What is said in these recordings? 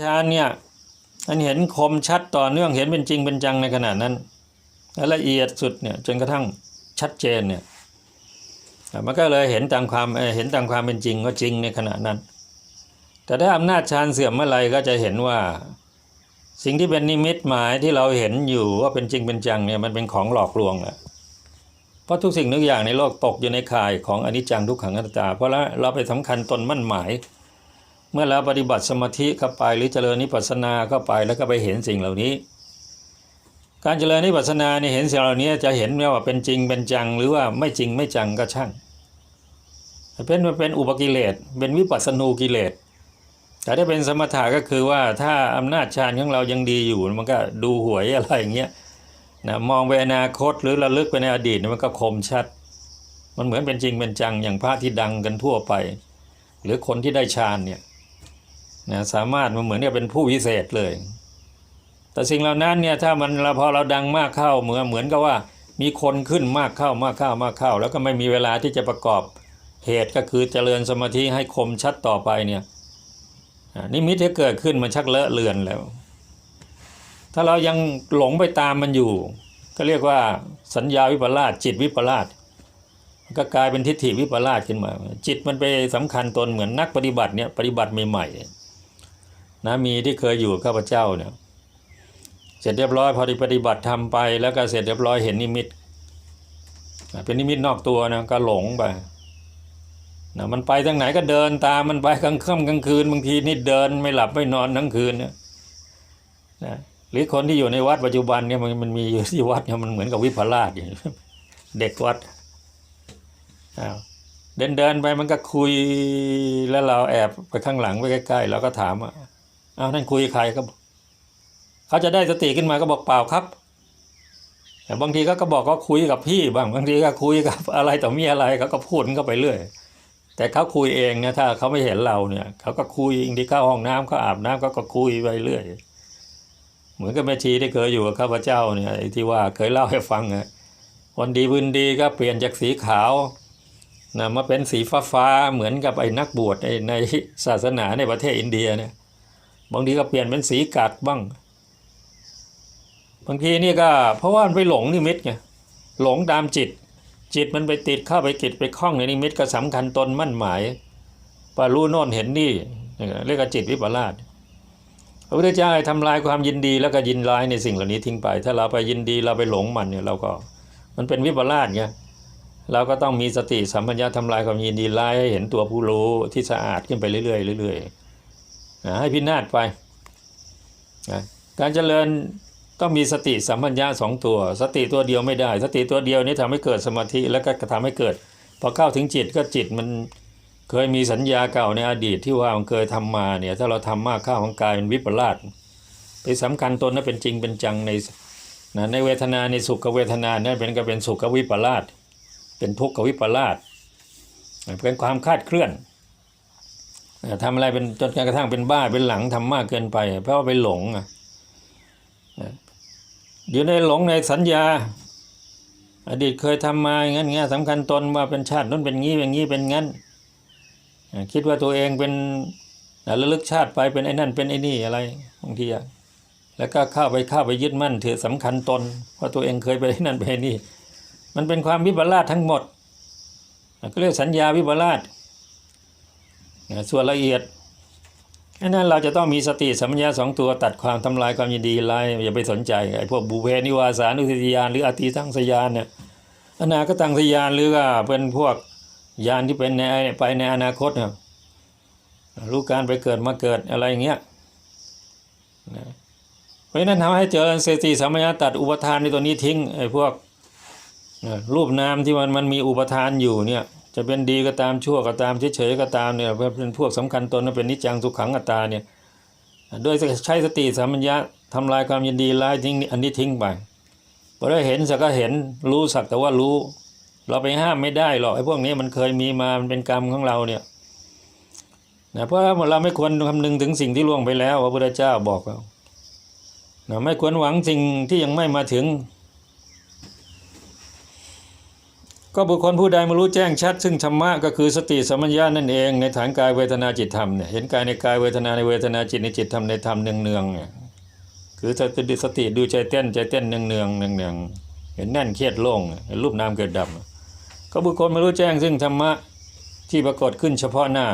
ฌานเนี่ยมันเห็นคมชัดต่อเนื่องเห็นเป็นจริงเป็นจังในขณะนั้นและละเอียดสุดเนี่ยจนกระทั่งชัดเจนเนี่ยมันก็เลยเห็นตามความเเห็นตามความเป็นจริงก็จริงในขณะนั้น แต่ถ้าอำนาจฌานเสื่อมเมื่อไรก็จะเห็นว่า สิ่งที่เป็นนิมิตหมายที่เราเห็นอยู่ว่าเป็นจริงเป็นจังเนี่ยมันเป็นของหลอกลวงแหละเพราะทุกสิ่งทุกอย่างในโลกตกอยู่ในข่ายของอนิจจังทุกขังอนัตตา เพราะแล้วเราไปสำคัญตนมั่นหมาย เมื่อเราปฏิบัติสมาธิเข้าไปหรือเจริญนิพพานาเข้าไปแล้วก็ไปเห็นสิ่งเหล่านี้ การเจริญนิพพานาเนี่ยเห็นสิ่งเหล่านี้จะเห็นไม่ว่าเป็นจริงเป็นจังหรือว่าไม่จริงไม่จังก็ช่างเป็นมันเป็นอุปกิเลสเป็นวิปัสสนูกิเลสแต่ถ้าเป็นสมถะก็คือว่าถ้าอำนาจฌานของเรายังดีอยู่มันก็ดูหวยอะไรอย่างเงี้ยนะมองไปอนาคตหรือระลึกไปในอดีตมันก็คมชัด มันเหมือนเป็นจริงเป็นจังอย่างพระที่ดังกันทั่วไป หรือคนที่ได้ฌานเนี่ย นะสามารถมันเหมือนกับเป็นผู้วิเศษเลย แต่สิ่งเหล่านั้นเนี่ยถ้ามันเราพอเราดังมากเข้าเหมือนเหมือนกับว่ามีคนขึ้นมากเข้ามากเข้ามากเข้า แล้วก็ไม่มีเวลาที่จะประกอบเหตุก็คือเจริญสมาธิให้คมชัดต่อไปเนี่ยอ่านิมิตที่เกิดขึ้นมันชักเลอะเลือนแล้ว ถ้าเรายังหลงไปตามมันอยู่ ก็เรียกว่าสัญญาวิปลาสจิตวิปลาสก็กลายเป็นทิฏฐิวิปลาสขึ้นมา จิตมันไปสำคัญตนเหมือนนักปฏิบัติเนี่ยปฏิบัติใหม่ๆ นะมีที่เคยอยู่กับข้าพเจ้าเนี่ยเสร็จเรียบร้อยพอที่ปฏิบัติทำไปแล้วก็เสร็จเรียบร้อยเห็นนิมิตเป็นนิมิตนอกตัวนะก็หลงไปนะมันไปทางไหนก็เดินตามมันไปกลางค่ำกลางคืนบางทีนี่เดินไม่หลับไม่นอนทั้งคืนเนี่ยนะหรือคนที่อยู่ในวัดปัจจุบันเนี่ยมันมันมีอยู่ที่วัดเนี่ยมันเหมือนกับวิปลาสอย่างเด็กวัดเดินเดินไปมันก็คุยแล้วเราแอบไปข้างหลังไปใกล้ๆเราก็ถามว่า อ้าวนั่นคุยกับใครก็บเขาจะได้สติขึ้นมาก็บอกเปล่าครับ แต่บางทีก็ก็บอกก็คุยกับพี่บ้าง บางทีก็คุยกับอะไรต่อมีอะไรเขาก็พูดเข้าไปเรื่อยแต่เขาคุยเองนะถ้าเขาไม่เห็นเราเนี่ยเขาก็คุยเองที่เข้าห้องน้ำเขาอาบน้ำเขาก็คุยไปเรื่อย เหมือนกับแม่ชีที่เคยอยู่กับข้าพเจ้าเนี่ยไอ้ที่ว่าเคยเล่าให้ฟังอะวันดีวันดีก็เปลี่ยนจากสีขาวนะมาเป็นสีฟ้าฟ้าๆเหมือนกับไอ้นักบวชในศาสนาในประเทศอินเดียเนี่ย บางทีก็เปลี่ยนเป็นสีกัดบ้าง บางทีนี่ก็ เพราะว่ามันไปหลงนิมิตไงหลงตามจิต จิตมันไปติดเข้าไปกิดไปคล้องในนิมิตก็สำคัญตนมั่นหมายว่ารู้โน่นเห็นนี่เรียกว่าจิตวิปลาสพระพุทธเจ้าให้ทำลายความยินดีแล้วก็ยินร้ายในสิ่งเหล่านี้ทิ้งไป ถ้าเราไปยินดีเราไปหลงมันเนี่ยเราก็มันเป็นวิปลาสไงเราก็ต้องมีสติสัมปัญญะทำลายความยินดีร้ายให้เห็นตัวผู้รู้ที่สะอาดขึ้นไปเรื่อยๆเรื่อยๆ ให้พินาศไปนะการเจริญต้องมีสติสัมปัญญะสองตัว สติตัวเดียวไม่ได้ สติตัวเดียวนี้ทำให้เกิดสมาธิแล้วก็ทำให้เกิดพอเข้าถึงจิตก็จิตมันเคยมีสัญญาเก่าในอดีตที่ว่ามันเคยทำมาเนี่ยถ้าเราทำมากเข้าของกายเป็นวิปลาสไปสำคัญตนนั้นเป็นจริงเป็นจังในนะในเวทนาในสุขเวทนานี่ยเป็นก็เป็นสุขวิปลาสเป็นทุกขวิปลาสเป็นความคาดเคลื่อน ทำอะไรเป็นจนกระทั่งเป็นบ้าเป็นหลังทำมากเกินไป เพราะว่าไปหลงอะอยู่ในหลงในสัญญา อดีตเคยทำมาอย่างนั้นงี้สำคัญตนว่าเป็นชาตินั้นเป็นงี้เป็นงี้เป็นงั้น คิดว่าตัวเองเป็นระลึกชาติไปเป็นไอ้นั่นเป็นไอ้นี่อะไรบางทีอะแล้วก็เข้าไปเข้าไปยึดมั่นถือสำคัญตนว่าตัวเองเคยไปนไอ้นั่นไปนี่ มันเป็นความวิปลาสทั้งหมดก็เรียกสัญญาวิปลาส ส่วนละเอียดดังนั้นเราจะต้องมีสติสัมปชัญญะสองตัวตัดความทำลายความยินดีไล่อย่าไปสนใจไอ้พวกบุเพนิวาสานุสติยานหรืออติทั้งสยานเนี่ยอนาคตังสยานหรือว่าเป็นพวกยานที่เป็นในไปในอนาคตเนี่ยรู้การไปเกิดมาเกิดอะไรอย่างเงี้ยนะเพราะฉะนั้นทำให้เจอสติสัมปชัญญะตัดอุปทานในตัวนี้ทิ้งไอ้พวกรูปนามที่มันมันมีอุปทานอยู่เนี่ย จะเป็นดีก็ตามชั่วก็ตามเฉยๆก็ตามเนี่ยเป็นพวกสำคัญตนเป็นนิจังสุขังอัตตาเนี่ยโดยใช้สติสัมปัญญะทำลายความยินดีร้ายทิ้งอันนี้ทิ้งไปพอได้เห็นสักก็เห็นรู้สักแต่ว่ารู้ เราไปห้ามไม่ได้หรอกไอ้พวกนี้มันเคยมีมามันเป็นกรรมของเราเนี่ยนะเพราะเราไม่ควรคำนึงถึงสิ่งที่ล่วงไปแล้วพระพุทธเจ้าบอกเรานะไม่ควรหวังสิ่งที่ยังไม่มาถึง ก็บุคคลผู้ใดมารู้แจ้งชัด ซึ่งธรรมะก็คือสติสัมปชัญญะนั่นเองในฐานกายเวทนาจิตธรรมเนี่ยเห็นกายในกายเวทนาในเวทนาจิตในจิตธรรมในธรรมเนืองๆเนี่ยคือสติสติดูใจเต้นใจเต้นเนืองๆเนืองๆเห็นแน่นเครียดโล่งเห็นรูปนามเกิดดับก็บุคคลมารู้แจ้งซึ่งธรรมะที่ปรากฏขึ้นเฉพาะหน้า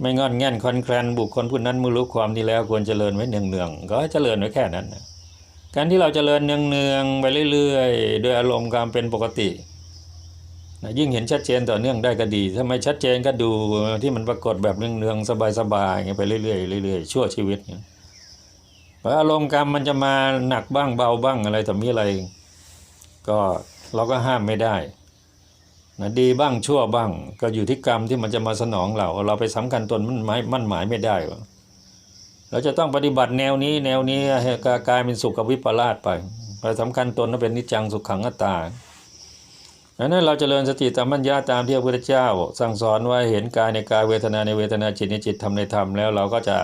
ไม่งอนแง่นคอนแคลนบุคคลผู้นั้นเมื่อรู้ความนี้แล้วควรเจริญไว้เนืองๆก็ให้เจริญไว้แค่นั้นการที่เราเจริญเนืองๆไปเรื่อยๆโดยอารมณ์ความเป็นปกติ นะยิ่งเห็นชัดเจนต่อเนื่องได้ก็ดีถ้าไม่ชัดเจนก็ดูที่มันปรากฏแบบเนืองๆสบายๆไปเรื่อยๆเรื่อยๆชั่วชีวิตเนี่ยพราะอารมณ์กรรมมันจะมาหนักบ้างเบาบ้างอะไรแต่มีอะไร ก็เราก็ห้ามไม่ได้นะดีบ้างชั่วบ้าง ก็อยู่ที่กรรมที่มันจะมาสนองเรา เราไปสำคัญตนมันหมายมั่นหมายไม่ได้เราจะต้องปฏิบัติแนวนี้ แนวนี้กลายเป็นสุขกับวิปลาสไปไปสำคัญตนนั้นเป็นนิจังสุขขังอัตตา ดังนั้นเราจเจริญสติตามมัญญาตามที่พระพุทธเจ้าสั่งสอนไว้เห็นกายในกายเวทนาในเวทนาจิตในจิตธรรมในธรรมแล้วเราก็จะ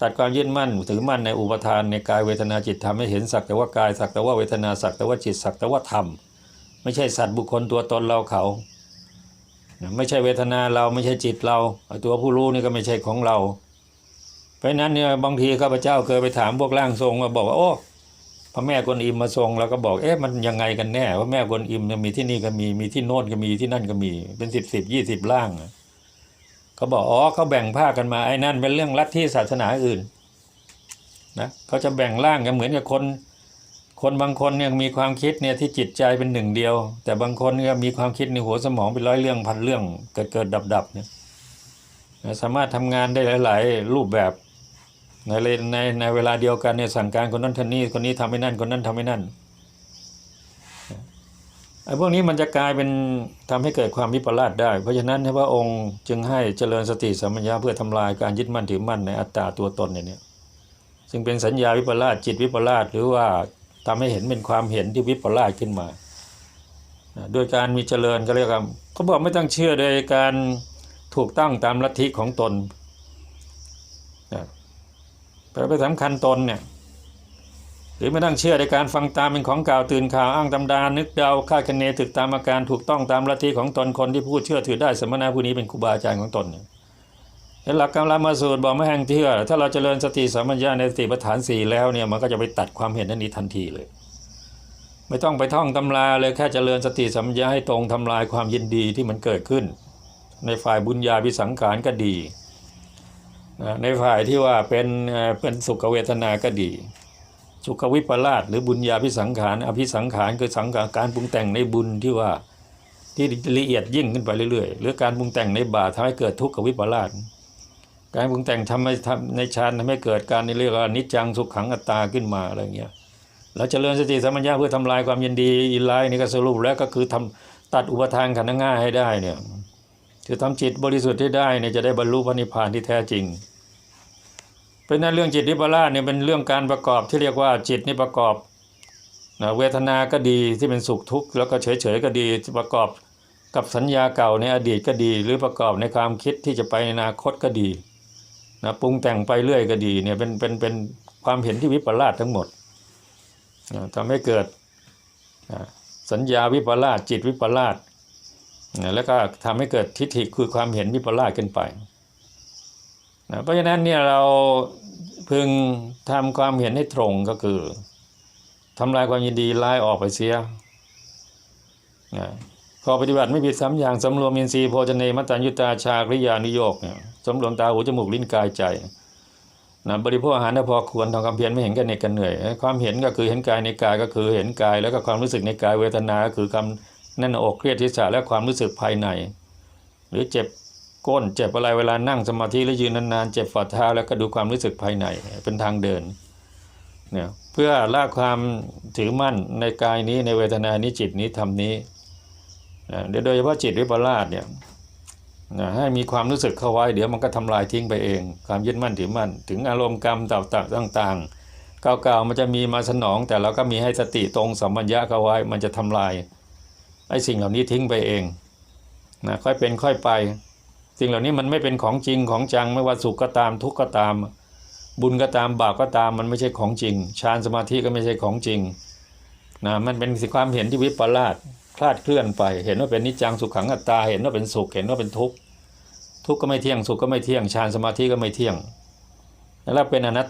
ตัดความยึดมั่นถือมั่นในอุปทานในกายเวทนาจิตธรรมให้เห็นสักแต่ว่ากายสักแต่ว่าเวทนาสักแต่ว่าจิตสักแต่ว่าธรรมไม่ใช่สัตว์บุคคลตัวตนเราเขาไม่ใช่เวทนาเราไม่ใช่จิตเราตัวผู้รู้นี่ก็ไม่ใช่ของเรา เพราะฉะนั้นเนี่ยบางทีข้าพเจ้าเคยไปถามพวกร่างทรงมาบอกว่าโอ้ พระแม่กวนอิมมาทรงแล้วก็บอกเอ๊ะมันยังไงกันแน่พระแม่กวนอิมเนี่ยมีที่นี่ก็มีมีที่โน่นก็มีที่นั่นก็มีเป็นสิบสิบยี่สิบร่างเขาบอกอ๋อเขาแบ่งภาคกันมาไอ้นั่นเป็นเรื่องลัทธิศาสนาอื่นนะเขาจะแบ่งร่างกันเหมือนกับคนคนบางคนเนี่ยมีความคิดเนี่ยที่จิตใจเป็นหนึ่งเดียว แต่บางคนเนี่ยมีความคิดในหัวสมองเป็นร้อยเรื่องพันเรื่องเกิดเกิดดับดับเนี่ยสามารถทำงานได้หลาย ๆ รูปแบบ ในในในเวลาเดียวกันเนี่ยสั่งการคนนั้นคนนี้คนนี้ทำให้นั่นคนนั้นทำให้นั่นไอ้พวกนี้มันจะกลายเป็นทำให้เกิดความวิปลาสได้ เพราะฉะนั้นพระองค์จึงให้เจริญสติสัมปชัญญะเพื่อทำลายการยึดมั่นถือมั่นในอัตตาตัวตนเนี่ยซึ่งเป็นสัญญาวิปลาสจิตวิปลาสหรือว่าทำให้เห็นเป็นความเห็นที่วิปลาสขึ้นมาโดยการมีเจริญก็เรียกว่าเขาบอกไม่ต้องเชื่อโดยการถูกตั้งตามลัทธิของตน ไปไปสำคัญตนเนี่ยหรือไม่ต้องเชื่อในการฟังตามเป็นของกล่าวตื่นข่าวอ้างตำดานึกเดาคาดคะเนถึกตามอาการถูกต้องตามลัทธิของตนคนที่พูดเชื่อถือได้สมณะผู้นี้เป็นครูบาอาจารย์ของตนเนี่ยหลักกรรมลามาสูตรบอกไม่แห่งเชื่อถ้าเราจเจริญสติสัมปชัญญะในสติปัฏฐานสี่แล้วเนี่ยมันก็จะไปตัดความเห็นนั้นนี้ทันทีเลย ไม่ต้องไปท่องตำราเลยแค่เจริญสติสัมปชัญญะให้ตรงทำลายความยินดีที่มันเกิดขึ้น ในฝ่ายบุญญาพิสังขารก็ดี ในฝ่ายที่ว่าเป็นเป็นสุขเวทนาก็ดี สุขวิปลาสหรือบุญญาพิสังขารอภิสังขารคือสังขารการปรุงแต่งในบุญที่ว่าที่ละเอียดยิ่งขึ้นไปเรื่อยๆหรือการปรุงแต่งในบาปทำให้เกิดทุกขวิปลาสการปรุงแต่งทำให้ทำในฌานทำให้เกิดการนี่เรียกว่านิจจังสุขขังอัตตาขึ้นมาอะไรเงี้ยเราจเจริญสติสัมปชัญญะเพื่อทำลายความยินดีอินไลนี่ก็สรุปแล้วก็คือทำตัดอุปทานขันธ์ง่ายให้ได้เนี่ยคือทำจิตบริสุทธิ์ให้ได้เนี่ยจะได้บรรลุพระนิพพานที่แท้จริง เป็นนั้นเรื่องจิตนิพพานเนี่ยเป็นเรื่องการประกอบที่เรียกว่าจิตนี่ประกอบนะเวทนาก็ดีที่เป็นสุขทุกข์แล้วก็เฉยๆก็ดีประกอบกับสัญญาเก่าในอดีตก็ดี หรือประกอบในความคิดที่จะไปในอนาคตก็ดีนะปรุงแต่งไปเรื่อยก็ดีเนี่ยเป็นเป็นเป็นความเห็นที่วิปลาสทั้งหมดนะทำให้เกิดนะสัญญาวิปลาสจิตวิปลาสนะแล้วก็ทำให้เกิดทิฏฐิคือความเห็นวิปลาสขึ้นไปนะเพราะฉะนั้นเนี่ยเรา พึงทำความเห็นให้ตรงก็คือทำลายความยินดีลายออกไปเสียนะข้อปฏิบัติไม่ผิดสามอย่างสำรวมอินทรีย์โภชเนมัตตัญญุตาชากริยานิโยกเนี่ยสำรวมตาหูจมูกลิ้นกายใจนะบริโภคอาหารพอควรทำความเพียรไม่เห็นกันเนกกันเหนื่อย ความเห็นก็คือเห็นกายในกายก็คือเห็นกาย แล้วก็ความรู้สึกในกายเวทนาก็คือความแน่นอกเครียดทิศะและความรู้สึกภายใน หรือเจ็บ ก้นเจ็บอะไรเวลานั่งสมาธิหรือยืนนานๆ เจ็บฝ่าเท้าแล้วก็ดูความรู้สึกภายในเป็นทางเดินเนี่ยเพื่อละความถือมั่นในกายนี้ในเวทนานี้จิตนี้ธรรมนี้โดยเฉพาะจิตวิปลาสเนี่ยให้มีความรู้สึกเข้าไว้ เดี๋ยวมันก็ทำลายทิ้งไปเอง ความยึดมั่นถือมั่น ถึงอารมณ์กรรมต่างๆเก่าๆมันจะมีมาสนอง แต่เราก็มีให้สติตรงสัมปัญญะเข้าไว้ มันจะทำลายไอ้สิ่งเหล่านี้ทิ้งไปเองนะค่อยเป็นค่อยไป สิ่งเหล่านี้มันไม่เป็นของจริงของจังไม่ว่าสุขก็ตามทุกข์ก็ตาม บุญก็ตามบาปก็ตามมันไม่ใช่ของจริงฌานสมาธิก็ไม่ใช่ของจริงนะมันเป็นสิความเห็นที่วิปลาสคลาดเคลื่อนไป เห็นว่าเป็นนิจจังสุขขังอัตตาเห็นว่าเป็นสุขเห็นว่าเป็นทุกข์ทุกข์ก็ไม่เที่ยงสุขก็ไม่เที่ยงฌานสมาธิก็ไม่เที่ยงแล้วเป็นอนัตตา